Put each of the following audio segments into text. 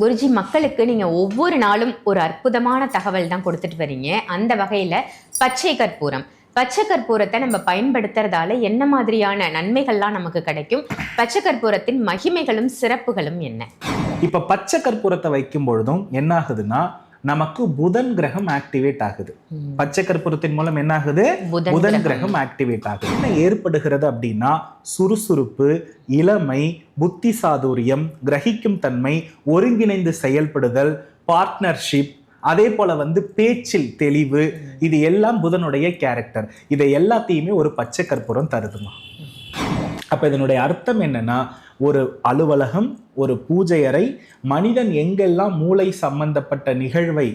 குருஜி மக்களுக்கு நீங்கள் ஒவ்வொரு நாளும் ஒரு அற்புதமான தகவல் தான் கொடுத்துட்டு வரீங்க. அந்த வகையில் பச்சை கற்பூரம். பச்சை கற்பூரத்தை நம்ம பயன்படுத்துறதால என்ன மாதிரியான நன்மைகள்லாம் நமக்கு கிடைக்கும்? பச்சை கற்பூரத்தின் மகிமைகளும் சிறப்புகளும் என்ன? இப்போ பச்சை கற்பூரத்தை வைக்கும் பொழுதும் என்ன ஆகுதுன்னா நமக்கு புதன் கிரகம் ஆக்டிவேட் ஆகுது. பச்சை கற்பூரத்தின் மூலம் என்ன ஆகுது புதன். கிரகம். ஆக்டிவேட் ஆகுது. என்ன ஏற்படுகிறது அப்படின்னா சுறுசுறுப்பு இளமை புத்தி சாதுரியம் கிரகிக்கும் தன்மை ஒருங்கிணைந்து செயல்படுதல் பார்ட்னர்ஷிப் அதே போல வந்து பேச்சில் தெளிவு இது எல்லாம் புதனுடைய கேரக்டர் இதை எல்லாத்தையுமே ஒரு பச்சை கற்பூரம் தருதுமா அப்ப இதனுடைய அர்த்தம் என்னன்னா ஒரு அலுவலகம் ஒரு பூஜை அறை மனிதன் எங்கெல்லாம் மூளை சம்பந்தப்பட்ட நிகழ்வை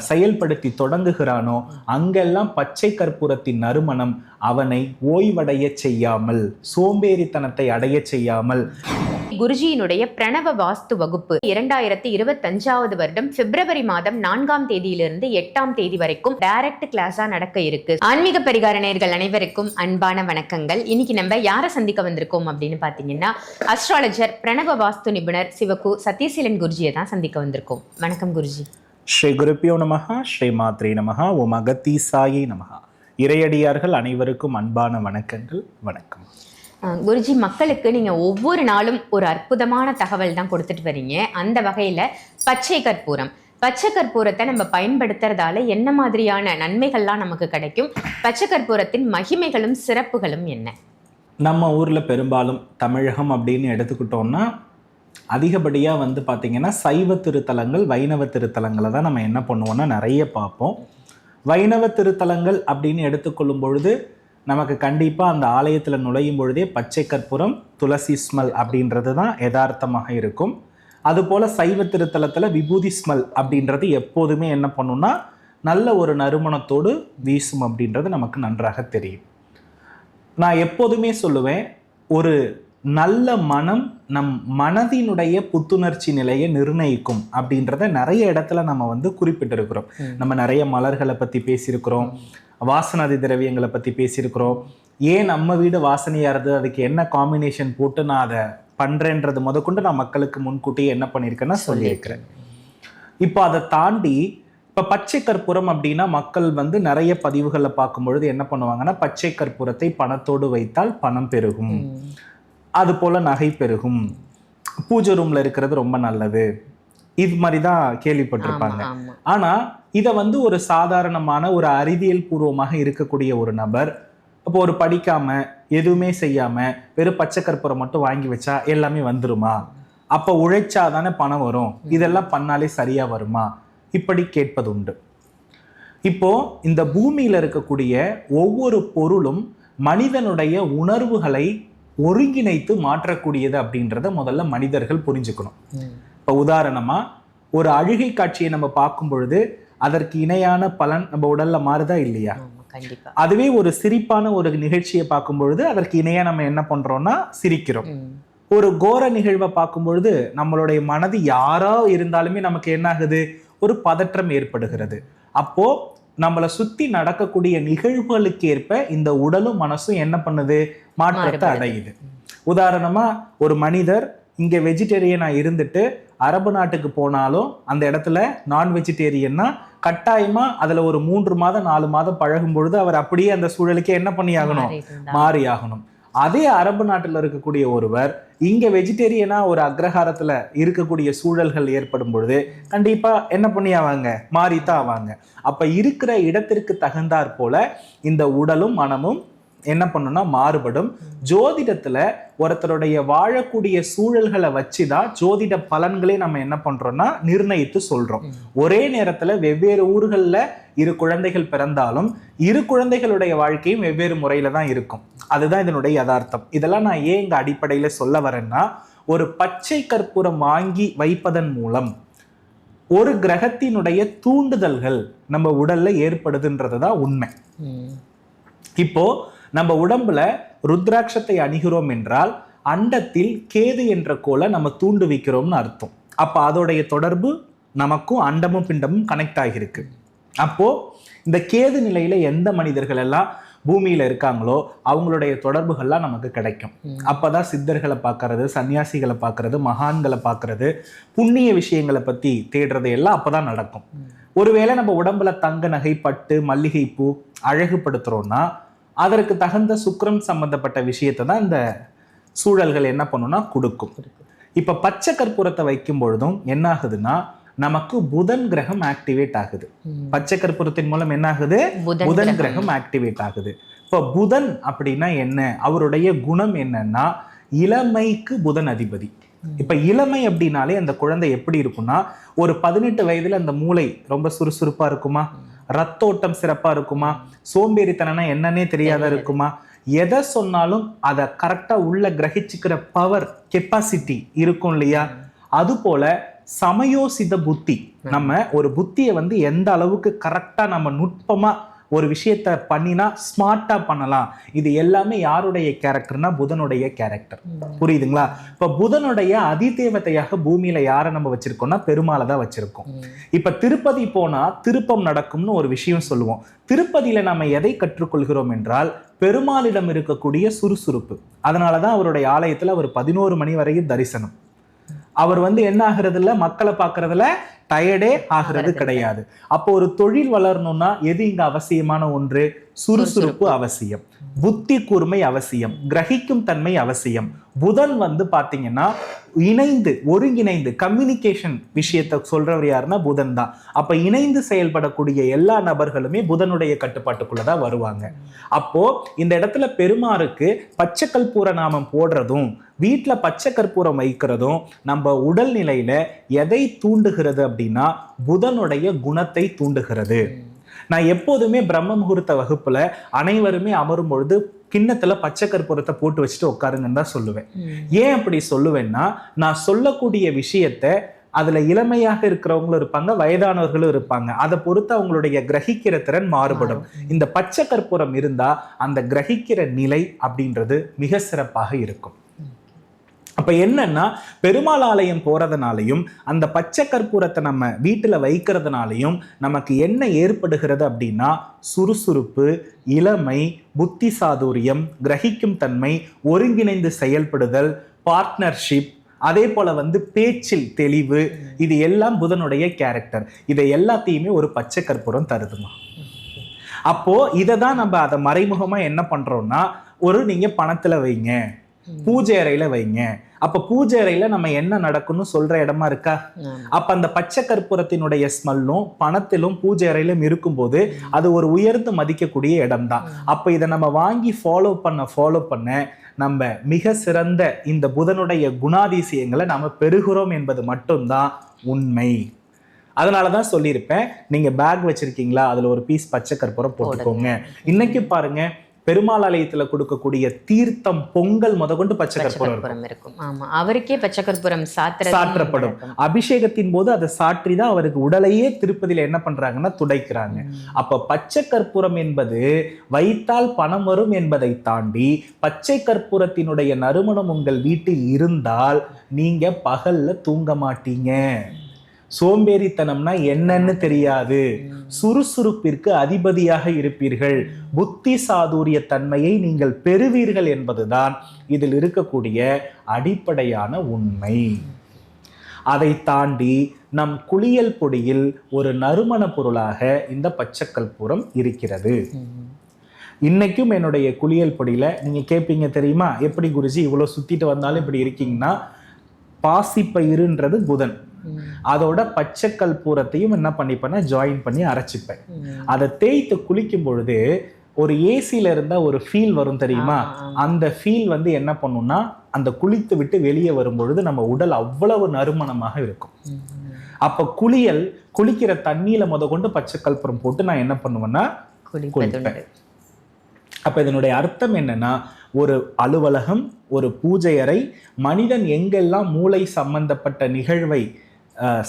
செயல்படுத்தி தொடங்குகிறானோ அங்கெல்லாம் பச்சை கற்பூரத்தின் நறுமணம் அவனை ஓய்வடைய செய்யாமல் சோம்பேறித்தனத்தை அடைய செய்யாமல் குருஜியினுடைய பிரணவ வாஸ்து வகுப்பு. இரண்டாயிரத்தி இருபத்தஞ்சாவது வருடம் பிப்ரவரி மாதம் நான்காம் தேதியிலிருந்து எட்டாம் தேதி வரைக்கும் டைரக்ட் கிளாஸா நடக்க இருக்கு. ஆன்மீக பரிகார நேர்கள் அனைவருக்கும் அன்பான வணக்கங்கள். இன்னைக்கு நம்ம யாரை சந்திக்க வந்திருக்கோம் அப்படின்னு பாத்தீங்கன்னா அஸ்ட்ராலஜர் பிரணவ வாஸ்து நிபுணர் சிவகு சத்யசீலன் குருஜியை தான் சந்திக்க வந்திருக்கோம். வணக்கம் குருஜி. ஸ்ரீ குருப்பியோ நமகா ஸ்ரீ மாத்ரே நமகா ஓம் அகத்தீசாயை நமகா இறையடியார்கள் அனைவருக்கும் அன்பான வணக்கங்கள். வணக்கம். குருஜி மக்களுக்கு நீங்கள் ஒவ்வொரு நாளும் ஒரு அற்புதமான தகவல் தான் கொடுத்துட்டு வரீங்க. அந்த வகையில் பச்சை கற்பூரம். பச்சை கற்பூரத்தை நம்ம பயன்படுத்துறதால என்ன மாதிரியான நன்மைகள்லாம் நமக்கு கிடைக்கும்? பச்சை கற்பூரத்தின் மகிமைகளும் சிறப்புகளும் என்ன? நம்ம ஊரில் பெரும்பாலும் தமிழகம் அப்படின்னு எடுத்துக்கிட்டோம்னா அதிகப்படியாக வந்து பார்த்திங்கன்னா சைவ திருத்தலங்கள் வைணவ திருத்தலங்களை தான் நம்ம என்ன பண்ணுவோம்னா நிறைய பார்ப்போம். வைணவ திருத்தலங்கள் அப்படின்னு எடுத்துக்கொள்ளும் பொழுது நமக்கு கண்டிப்பாக அந்த ஆலயத்தில் நுழையும் பொழுதே பச்சை கற்பூரம் துளசி ஸ்மெல் அப்படின்றது தான் யதார்த்தமாக இருக்கும். அதுபோல் சைவ திருத்தலத்தில் விபூதி ஸ்மெல் அப்படின்றது எப்போதுமே என்ன பண்ணுன்னா நல்ல ஒரு நறுமணத்தோடு வீசும் அப்படின்றது நமக்கு நன்றாக தெரியும். நான் எப்போதுமே சொல்லுவேன் ஒரு நல்ல மனம் நம் மனதினுடைய புத்துணர்ச்சி நிலையை நிர்ணயிக்கும் அப்படின்றத நிறைய இடத்துல நம்ம வந்து குறிப்பிட்டிருக்கிறோம். நம்ம நிறைய மலர்களை பற்றி பேசியிருக்கிறோம். வாசனாதி திரவியங்களை பற்றி பேசியிருக்கிறோம். ஏன் நம்ம வீடு வாசனையாக இருது அதுக்கு என்ன காம்பினேஷன் போட்டு நான் அதை பண்ணுறேன்றது முதற்கொண்டு நான் மக்களுக்கு முன்கூட்டியே என்ன பண்ணியிருக்கேன்னா சொல்லியிருக்கிறேன். இப்போ அதை தாண்டி இப்போ பச்சை கற்பூரம் அப்படின்னா மக்கள் வந்து நிறைய பதிவுகளில் பார்க்கும்பொழுது என்ன பண்ணுவாங்கன்னா பச்சை கற்பூரத்தை பணத்தோடு வைத்தால் பணம் பெருகும். அது போல நகை பெருகும். பூஜை ரூம்ல இருக்கிறது ரொம்ப நல்லது. இது மாதிரி தான் கேள்விப்பட்டிருப்பாங்க. ஆனா இதை வந்து ஒரு சாதாரணமான ஒரு அறிவியல் பூர்வமாக இருக்கக்கூடிய ஒரு நபர் இப்போ ஒரு படிக்காம எதுவுமே செய்யாம வெறும் பச்சை கற்பூரம் மட்டும் வாங்கி வச்சா எல்லாமே வந்துருமா? அப்ப உழைச்சா தானே பணம் வரும். இதெல்லாம் பண்ணாலே சரியா வருமா? இப்படி கேட்பது உண்டு இப்போ இந்த பூமியில இருக்கக்கூடிய ஒவ்வொரு பொருளும் மனிதனுடைய உணர்வுகளை ஒருங்கிணைத்து மாற்றக்கூடியது அப்படின்றத முதல்ல மனிதர்கள் புரிஞ்சுக்கணும். இப்போ உதாரணமா ஒரு அழுகை காட்சியை நம்ம பார்க்கும் பொழுது அதற்கு இணையான பலன் நம்ம உடல்ல மாறுதா இல்லையா? அதுவே ஒரு சிரிப்பான ஒரு நிகழ்ச்சியை பார்க்கும் பொழுது அதற்கு இணையா நம்ம என்ன பண்றோம்னா சிரிக்கிறோம். ஒரு கோர நிகழ்வை பார்க்கும் பொழுது நம்மளுடைய மனது யாரோ இருந்தாலுமே நமக்கு என்ன ஆகுது ஒரு பதற்றம் ஏற்படுகிறது. அப்போ நம்மளை சுத்தி நடக்கக்கூடிய நிகழ்வுகளுக்கு ஏற்ப இந்த உடலும் மனசும் என்ன பண்ணுது? மாற்றத்தை. அடையுது. உதாரணமா ஒரு மனிதர் இங்க வெஜிடேரியனா இருந்துட்டு அரபு நாட்டுக்கு போனாலும் அந்த இடத்துல நான் வெஜிடேரியன்னா கட்டாயமா அதுல ஒரு மூன்று மாதம் நாலு மாதம் பழகும் பொழுது அவர் அப்படியே அந்த சூழலுக்கு என்ன பண்ணி ஆகணும் மாறிடுதா? மாறி ஆகணும் அதே அரபு நாட்டில் இருக்கக்கூடிய ஒருவர் இங்க வெஜிடேரியனா ஒரு அக்ரஹாரத்துல இருக்கக்கூடிய சூழல்கள் ஏற்படும் பொழுது கண்டிப்பா என்ன பண்ணி ஆவாங்க மாறித்தான் ஆவாங்க. அப்ப இருக்கிற இடத்திற்கு தகுந்தாற் போல இந்த உடலும் மனமும் என்ன பண்ணும்னா மாறுபடும். ஜோதிடத்துல ஒருத்தருடைய வாழக்கூடிய சூழல்களை வச்சுதான் ஜோதிட பலன்களே நம்ம என்ன பண்றோம்னா நிர்ணயித்து சொல்றோம். ஒரே நேரத்துல வெவ்வேறு ஊர்கள்ல இரு குழந்தைகள் பிறந்தாலும் இரு குழந்தைகளுடைய வாழ்க்கையும் வெவ்வேறு முறையில தான் இருக்கும். அதுதான் இதனுடைய யதார்த்தம். இதெல்லாம் நான் ஏன் இங்க அடிப்படையில சொல்ல வரேன்னா ஒரு பச்சை கற்பூரம் வாங்கி வைப்பதன் மூலம் ஒரு கிரகத்தினுடைய தூண்டுதல்கள் நம்ம உடல்ல ஏற்படுதுன்றது தான் உண்மை. இப்போ நம்ம உடம்புல ருத்ராட்சத்தை அணிகிறோம் என்றால் அண்டத்தில் கேது என்ற கோலை நம்ம தூண்டு வைக்கிறோம்னு அர்த்தம் அப்ப அதோடைய தொடர்பு நமக்கும் அண்டமும் பிண்டமும் கனெக்ட் ஆகியிருக்கு அப்போ இந்த கேது நிலையில எந்த மனிதர்கள் எல்லாம் பூமியில இருக்காங்களோ அவங்களுடைய தொடர்புகள்லாம் நமக்கு கிடைக்கும் ம். அப்பதான் சித்தர்களை பார்க்கறது சன்னியாசிகளை பார்க்கறது மகான்களை பார்க்கறது புண்ணிய விஷயங்களை பத்தி தேடுறது எல்லாம் அப்பதான் நடக்கும் ம். ஒருவேளை நம்ம உடம்புல தங்க நகை பட்டு மல்லிகைப்பூ அழகுபடுத்துறோம்னா அதற்கு தகுந்த சுக்கிரம் சம்பந்தப்பட்ட விஷயத்தை தான் இந்த சூழல்கள் என்ன பண்ணும்னா கொடுக்கும். இப்ப பச்சை கற்பூரத்தை வைக்கும் பொழுதும் என்ன ஆகுதுன்னா நமக்கு புதன் கிரகம் ஆக்டிவேட் ஆகுது. பச்சை கற்பூரத்தின் மூலம் என்ன ஆகுது புதன். கிரகம். ஆக்டிவேட் ஆகுது. இப்போ புதன் அப்படின்னா என்ன? அவருடைய குணம் என்னன்னா இளமைக்கு புதன் அதிபதி. இப்ப இளமை அப்படின்னாலே அந்த குழந்தை எப்படி இருக்கும்னா ஒரு பதினெட்டு வயதுல அந்த மூளை ரொம்ப சுறுசுறுப்பா இருக்குமா? ரத்தோட்டம் சிறப்பா இருக்குமா? சோம்பேறித்தனம்னா என்னன்னே தெரியாத தெரியாது. இருக்குமா? எதை சொன்னாலும் அதை கரெக்டா உள்ள கிரகிச்சுக்கிற பவர் கெப்பாசிட்டி இருக்கும் இல்லையா? அது போல சமயோசித புத்தி. நம்ம ஒரு புத்தியை வந்து எந்த அளவுக்கு கரெக்டா நம்ம நுட்பமா ஒரு விஷயத்த பண்ணினா ஸ்மார்ட்டா பண்ணலாம். இது எல்லாமே யாருடைய கேரக்டர்னா புதனுடைய கேரக்டர் புரியுதுங்களா? இப்ப புதனுடைய அதிதேவதையாக பூமியில யாரை நம்ம வச்சிருக்கோம்னா பெருமாளை தான் வச்சிருக்கோம். இப்ப திருப்பதி போனா திருப்பம் நடக்கும்னு ஒரு விஷயம் சொல்லுவோம். திருப்பதியில நம்ம எதை கற்றுக்கொள்கிறோம் என்றால் பெருமாளிடம் இருக்கக்கூடிய சுறுசுறுப்பு. அதனாலதான் அவருடைய ஆலயத்துல அவர் பதினோரு மணி வரையும் தரிசனம். அவர் வந்து என்ன ஆகுறது இல்ல மக்களை பார்க்கறதுல டயர்டே ஆகிறது கிடையாது. அப்போ ஒரு தொழில் வளரணும்னா எது இங்க அவசியமான ஒன்று? சுறுசுறுப்பு அவசியம். புத்தி கூர்மை அவசியம். கிரகிக்கும் தன்மை அவசியம். புதன் வந்து பாத்தீங்கன்னா இணைந்து ஒருங்கிணைந்து கம்யூனிகேஷன் விஷயத்தை சொல்றவர் யாருன்னா புதன் தான். அப்ப இணைந்து செயல்படக்கூடிய எல்லா நபர்களுமே புதனுடைய கட்டுப்பாட்டுக்குள்ள தான் வருவாங்க. அப்போ இந்த இடத்துல பெருமாருக்கு பச்சை கற்பூர நாமம் போடுறதும் வீட்ல பச்சை கற்பூரம் வைக்கிறதும் நம்ம உடல்நிலையில எதை தூண்டுகிறது அப்படின்னா புதனுடைய குணத்தை தூண்டுகிறது. நான் எப்போதுமே பிரம்ம முகூர்த்த வகுப்புல அனைவருமே அமரும் பொழுது கிண்ணத்துல பச்சை கற்பூரத்தை போட்டு வச்சுட்டு உட்காருங்கன்னு தான் சொல்லுவேன். ஏன் அப்படி சொல்லுவேன்னா நான் சொல்லக்கூடிய விஷயத்த அதுல இளமையாக இருக்கிறவங்களும் இருப்பாங்க வயதானவர்களும் இருப்பாங்க. அதை பொறுத்து அவங்களுடைய கிரகிக்கிற திறன் மாறுபடும். இந்த பச்சை கற்பூரம் இருந்தா அந்த கிரகிக்கிற நிலை அப்படின்றது மிக சிறப்பாக இருக்கும். அப்போ என்னன்னா பெருமாள் ஆலயம் போகிறதுனாலையும் அந்த பச்சை கற்பூரத்தை நம்ம வீட்டில் வைக்கிறதுனாலையும் நமக்கு என்ன ஏற்படுகிறது அப்படின்னா சுறுசுறுப்பு இளமை புத்தி சாதுரியம் கிரகிக்கும் தன்மை ஒருங்கிணைந்து செயல்படுதல் பார்ட்னர்ஷிப் அதே போல வந்து பேச்சில் தெளிவு இது எல்லாம் புதனுடைய கேரக்டர் இதை எல்லாத்தையுமே ஒரு பச்சை கற்பூரம் தருதுமா? அப்போ இதை தான் நம்ம அதை மறைமுகமாக என்ன பண்ணுறோம்னா ஒரு நீங்கள் பணத்தில் வைங்க. பூஜை அறையில வைங்க. அப்ப பூஜை அறையில நம்ம என்ன நடக்கும்னு சொல்ற இடமா இருக்கா. அப்ப அந்த பச்சை கற்பூரத்தினுடைய ஸ்மெல்லும் பணத்திலும் பூஜை அறையிலும் இருக்கும்போது அது ஒரு உயர்ந்து மதிக்கக்கூடிய இடம்தான். அப்ப இதை நம்ம வாங்கி ஃபாலோ பண்ண ஃபாலோ பண்ண நம்ம மிக சிறந்த இந்த புதனுடைய குணாதிசயங்களை நாம பெறுகிறோம் என்பது மட்டும்தான் உண்மை. அதனால தான் சொல்லியிருப்பேன் நீங்க பேக் வச்சிருக்கீங்களா? அதுல ஒரு பீஸ் பச்சை கற்பூரம் போட்டுக்கோங்க. இன்னைக்கு பாருங்க பெருமாள் ஆலயத்துல கொடுக்கக்கூடிய தீர்த்தம் பொங்கல் முதற்கொண்டு பச்சை கற்பூரம் இருக்கும். ஆமா. அவருக்கே பச்சை கற்பூரம் சாத்துறது சாற்றப்படும் அபிஷேகத்தின் போது அதை சாற்றி தான் அவருக்கு உடலையே திருப்பதியில என்ன பண்றாங்கன்னா துடைக்கிறாங்க. அப்ப பச்சை கற்பூரம் என்பது வைத்தால் பணம் வரும் என்பதை தாண்டி பச்சை கற்பூரத்தினுடைய நறுமணம் உங்கள் வீட்டில் இருந்தால் நீங்க பகல்ல தூங்க மாட்டீங்க. சோம்பேறித்தனம்னா என்னன்னு தெரியாது. சுறுசுறுப்பிற்கு அதிபதியாக இருப்பீர்கள். புத்தி சாதுரிய தன்மையை நீங்கள் பெறுவீர்கள் என்பதுதான் இதில் இருக்கக்கூடிய அடிப்படையான உண்மை. அதை தாண்டி நம் குளியல் பொடியில் ஒரு நறுமண பொருளாக இந்த பச்சை கற்பூரம் இருக்கிறது. இன்னைக்கும் என்னுடைய குளியல் பொடியில நீங்க கேட்பீங்க தெரியுமா? எப்படி குருஜி இவ்வளவு சுத்திட்டு வந்தாலும் இப்படி இருக்கீங்கன்னா பாசிப்பயிருன்றது புதன். அதோட பச்சை கற்பூரத்தையும் என்ன பண்ணிப்பேன்னா ஜாயின் பண்ணி அரைச்சிப்பேன். அதை தேய்த்து குளிக்கும் பொழுது ஒரு ஏசில இருந்தா ஒரு ஃபீல் வரும் தெரியுமா. அந்த ஃபீல் வந்து என்ன பண்ணும்னா அந்த குளித்து விட்டு வெளியே வரும் பொழுது நம்ம உடல் அவ்வளவு நறுமணமாக இருக்கும். அப்ப குளியல் குளிக்கிற தண்ணியில முத கொண்டு பச்சை கற்பூரம் போட்டு நான் என்ன பண்ணுவேன்னா குளிப்பதுண்டு அப்ப இதனுடைய அர்த்தம் என்னன்னா ஒரு அலுவலகம் ஒரு பூஜை அறை மனிதன் எங்கெல்லாம் மூளை சம்பந்தப்பட்ட நிகழ்வை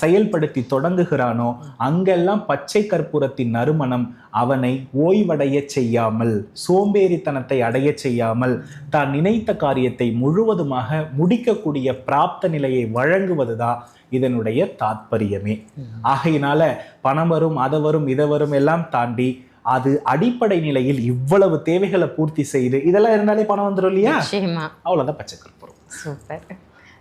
செயல்படுத்தி தொடங்குகிறானோ அங்கெல்லாம் பச்சை கற்பூரத்தின் நறுமணம் அவனை ஓய்வடைய செய்யாமல் சோம்பேறித்தனத்தை அடைய செய்யாமல் தான் நினைத்த காரியத்தை முழுவதுமாக முடிக்கக்கூடிய பிராப்த நிலையை வழங்குவதுதான் இதனுடைய தாத்பரியமே. ஆகையினால பணம் வரும் அதை வரும் இதை வரும் எல்லாம் தாண்டி அது அடிப்படை நிலையில் இவ்வளவு தேவைகளை பூர்த்தி செய்து இதெல்லாம் இருந்தாலே பணம் வந்துடும் இல்லையா? நிச்சயமா. அவ்வளவுதான் பச்சை கற்பூரம். சூப்பர்.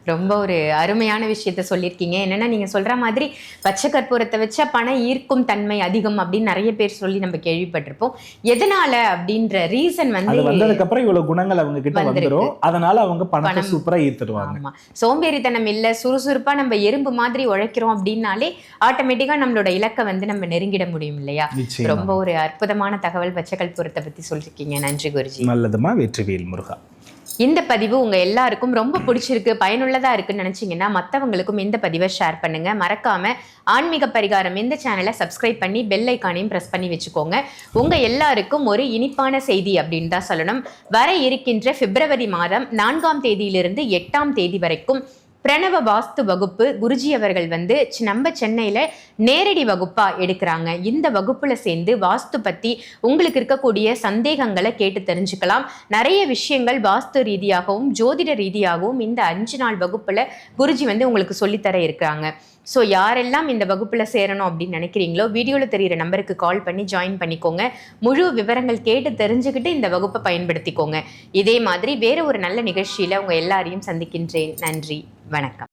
ரொம்ப ஒரு அருமையான விஷயத்த சொல்லியிருக்கீங்க. என்னன்னா நீங்க சொல்ற மாதிரி பச்சை கற்பூரத்தை வச்சா பணம் ஈர்க்கும் தன்மை அதிகம் அப்படின்னு நிறைய பேர் சொல்லி நம்ம கேள்விப்பட்டிருப்போம். எதனால அப்படின்ற ரீசன் வந்து வந்ததுக்கு அப்புறம் இவ்வளவு குணங்கள் அவங்க கிட்ட. வந்துரும். அதனால அவங்க பணத்தை பணம். சூப்பரா ஈர்த்துடுவாங்க. சோம்பேறித்தனம் இல்ல சுறுசுறுப்பா நம்ம எறும்பு மாதிரி உழைக்கிறோம் அப்படின்னாலே ஆட்டோமேட்டிக்கா நம்மளோட இலக்கை வந்து நம்ம நெருங்கிட முடியும் இல்லையா? ரொம்ப ஒரு அற்புதமான தகவல் பச்சை கற்பூரத்தை பத்தி சொல்லிருக்கீங்க. நன்றி குருஜி. நல்லதுமா வெற்றிவேல் முருகா. இந்த பதிவு உங்க எல்லாருக்கும் ரொம்ப பிடிச்சிருக்கு பயனுள்ளதா இருக்குன்னு நினைச்சீங்கன்னா மற்றவங்களுக்கும் இந்த பதிவை ஷேர் பண்ணுங்க. மறக்காம ஆன்மீக பரிகாரம் இந்த சேனலை சப்ஸ்கிரைப் பண்ணி பெல் ஐக்கானையும் ப்ரெஸ் பண்ணி வச்சுக்கோங்க. உங்க எல்லாருக்கும் ஒரு இனிப்பான செய்தி அப்படின்னு தான் சொல்லணும். வர இருக்கின்ற பிப்ரவரி மாதம் நான்காம் தேதியிலிருந்து எட்டாம் தேதி வரைக்கும் பிரணவ வாஸ்து வகுப்பு குருஜி அவர்கள் வந்து நம்ம சென்னையில் நேரடி வகுப்பாக எடுக்கிறாங்க. இந்த வகுப்பில் சேர்ந்து வாஸ்து பற்றி உங்களுக்கு இருக்கக்கூடிய சந்தேகங்களை கேட்டு தெரிஞ்சுக்கலாம். நிறைய விஷயங்கள் வாஸ்து ரீதியாகவும் ஜோதிட ரீதியாகவும் இந்த அஞ்சு நாள் வகுப்பில் குருஜி வந்து உங்களுக்கு சொல்லித்தர இருக்கிறாங்க. ஸோ யாரெல்லாம் இந்த வகுப்பில் சேரணும் அப்படின்னு நினைக்கிறீங்களோ வீடியோவில் தெரியிற நம்பருக்கு கால் பண்ணி ஜாயின் பண்ணிக்கோங்க. முழு விவரங்கள் கேட்டு தெரிஞ்சுக்கிட்டு இந்த வகுப்பை பயன்படுத்திக்கோங்க. இதே மாதிரி வேறு ஒரு நல்ல நிகழ்ச்சியில் உங்கள் எல்லாரையும் சந்திக்கின்றேன். நன்றி. வணக்கம்.